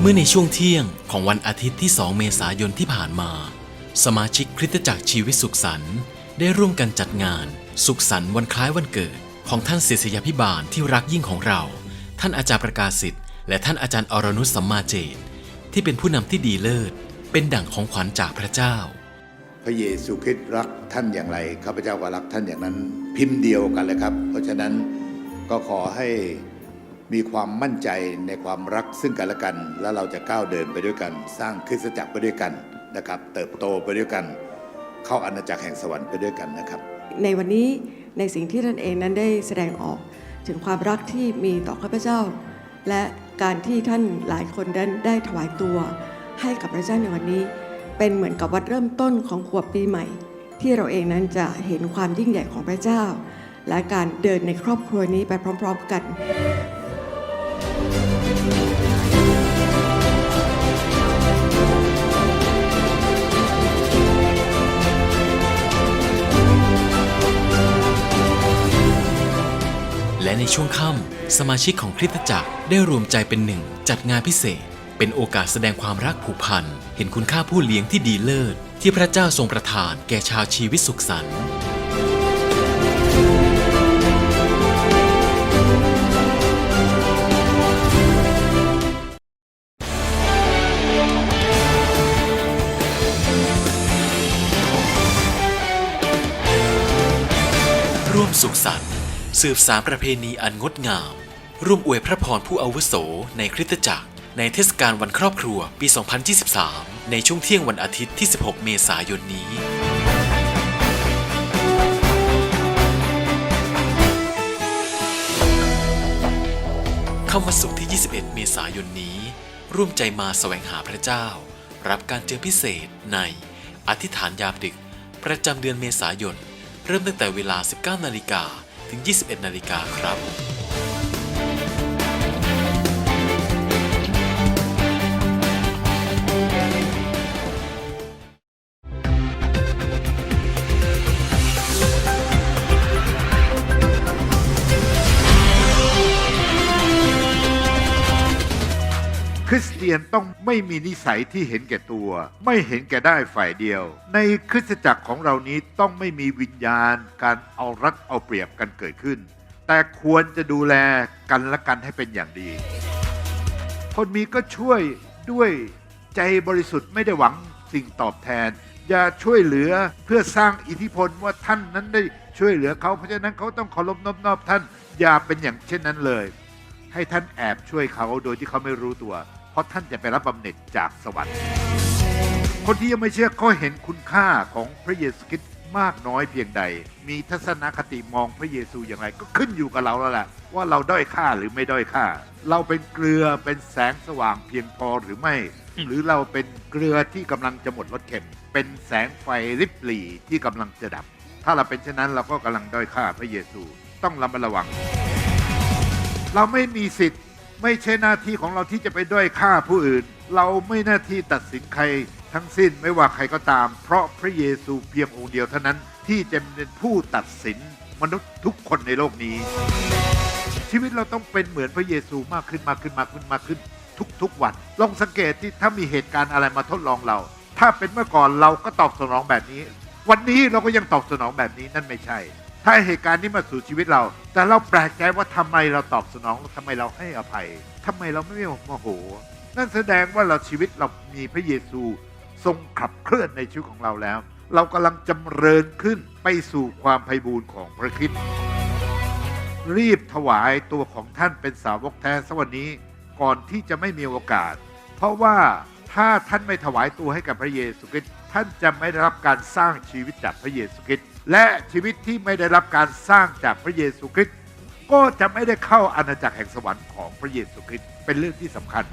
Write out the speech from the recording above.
เมื่อในช่วงเที่ยงของวันอาทิตย์ที่ 2 เมษายนที่ผ่านมา สมาชิกคริสตจักรชีวิตสุขสันต์ได้ร่วมกันจัดงาน สุขสันต์วันคล้ายวันเกิด ของท่านศิษยาพิบาลที่รักยิ่งของเรา ท่านอาจารย์ประกาศสิทธิ์และท่านอาจารย์อรนุชสัมมาเจตที่เป็นผู้นำที่ดีเลิศ เป็นดั่งของขวัญจากพระเจ้า พระเยซูคริสต์รักท่านอย่างไรข้าพเจ้าก็รักท่านอย่างนั้นพิมพ์เดียวกันเลยครับ เพราะฉะนั้นก็ขอให้ มีความมั่นใจในความรักซึ่งกันและกัน แล้วเราจะก้าวเดินไปด้วยกัน สร้างคริสตจักรไปด้วยกันนะครับ เติบโตไปด้วยกัน เข้าอาณาจักรแห่งสวรรค์ไปด้วยกันนะครับ ในวันนี้ในสิ่งที่ท่านเองนั้นได้แสดงออก ถึงความรักที่มีต่อข้าพเจ้า และการที่ท่านหลายคนได้นได้ถวายตัว ให้กับพระเจ้าในวันนี้ เป็นเหมือนกับวัดเริ่มต้นของขวบปีใหม่ ที่เราเองนั้นจะเห็นความยิ่งใหญ่ของพระเจ้า และการเดินในครอบครัวนี้ไปพร้อม ๆ กัน ในช่วงค่ำสมาชิกของคริสตจักรได้รวมใจเป็นหนึ่ง จัดงานพิเศษ เป็นโอกาสแสดงความรักผูกพัน เห็นคุณค่าผู้เลี้ยงที่ดีเลิศ ที่พระเจ้าทรงประทานแก่ชาวชีวิตสุขสันต์ร่วมสุขสันต์ สืบสารประเพณีอันงดงาม ร่วมอวยพระพรผู้อาวุโสในคริสตจักร ในเทศกาลวันครอบครัวปี 2023 ในช่วงเที่ยงวันอาทิตย์ที่ 16 เมษายนนี้เข้ามาสู่ที่ 21 เมษายนนี้ ร่วมใจมาแสวงหาพระเจ้า รับการเจอพิเศษในอธิษฐานยามดึก ประจำเดือนเมษายน เริ่มตั้งแต่เวลา 19 นาฬิกา ถึง 21 นาฬิกาครับ คริสเตียนต้องไม่มีนิสัยที่เห็นแก่ตัว ไม่เห็นแก่ได้ฝ่ายเดียว ในคริสตจักรของเรานี้ต้องไม่มีวิญญาณ การเอารัดเอาเปรียบกันเกิดขึ้น แต่ควรจะดูแลกันและกันให้เป็นอย่างดี คนมีก็ช่วยด้วยใจบริสุทธิ์ไม่ได้หวังสิ่งตอบแทน อย่าช่วยเหลือเพื่อสร้างอิทธิพลว่าท่านนั้นได้ช่วยเหลือเขาเพราะฉะนั้นเขาต้องเคารพนอบนอบท่านอย่าเป็นอย่างเช่นนั้นเลย ให้ท่านแอบช่วยเขาโดยที่เขาไม่รู้ตัว ราะท่านจะไปรับบำเหน็จจากสวรรค์ คนที่ยังไม่เชื่อก็เห็นคุณค่าของพระเยซูคริสต์มากน้อยเพียงใด มีทัศนคติมองพระเยซูอย่างไร ก็ขึ้นอยู่กับเราแล้วแหละว่าเราด้อยค่าหรือไม่ด้อยค่า เราเป็นเกลือเป็นแสงสว่างเพียงพอหรือไม่ หรือเราเป็นเกลือที่กำลังจะหมดรสเค็ม เป็นแสงไฟริบหรี่ที่กำลังจะดับ ถ้าเราเป็นเช่นนั้นเราก็กำลังด้อยค่าพระเยซู ต้องระมัดระวัง เราไม่มีสิทธิ์ ไม่ใช่หน้าที่ของเราที่จะไปด้อยค่าผู้อื่น เราไม่หน้าที่ตัดสินใครทั้งสิ้นไม่ว่าใครก็ตาม เพราะพระเยซูเพียงองค์เดียวเท่านั้น ที่จะเป็นผู้ตัดสินมนุษย์ทุกคนในโลกนี้ ชีวิตเราต้องเป็นเหมือนพระเยซูมากขึ้นมากขึ้นมากขึ้นมากขึ้น ทุกๆวัน ลองสังเกตที่ถ้ามีเหตุการณ์อะไรมาทดลองเรา ถ้าเป็นเมื่อก่อนเราก็ตอบสนองแบบนี้ วันนี้เราก็ยังตอบสนองแบบนี้นั่นไม่ใช่ ถ้าเหตุการณ์นี้มาสู่ชีวิตเรา แต่เราแปลกใจว่าทำไมเราตอบสนองทำไมเราให้อภัยทำไมเราไม่โมโห นั่นแสดงว่าเราชีวิตเรามีพระเยซูทรงขับเคลื่อนในชีวิตของเราแล้ว เรากำลังจำเริญขึ้นไปสู่ความไพบูรณ์ของพระคริสต์รีบถวายตัวของท่านเป็นสาวกแท้สวันนี้ก่อนที่จะไม่มีโอกาส เพราะว่าถ้าท่านไม่ถวายตัวให้กับพระเยซูคริสต์ท่านจะไม่ได้รับการสร้างชีวิตจากพระเยซูคริสต์ และชีวิตที่ไม่ได้รับการสร้างจากพระเยซูคริสต์ก็จะไม่ได้เข้าอาณาจักรแห่งสวรรค์ของพระเยซูคริสต์เป็นเรื่องที่สำคัญ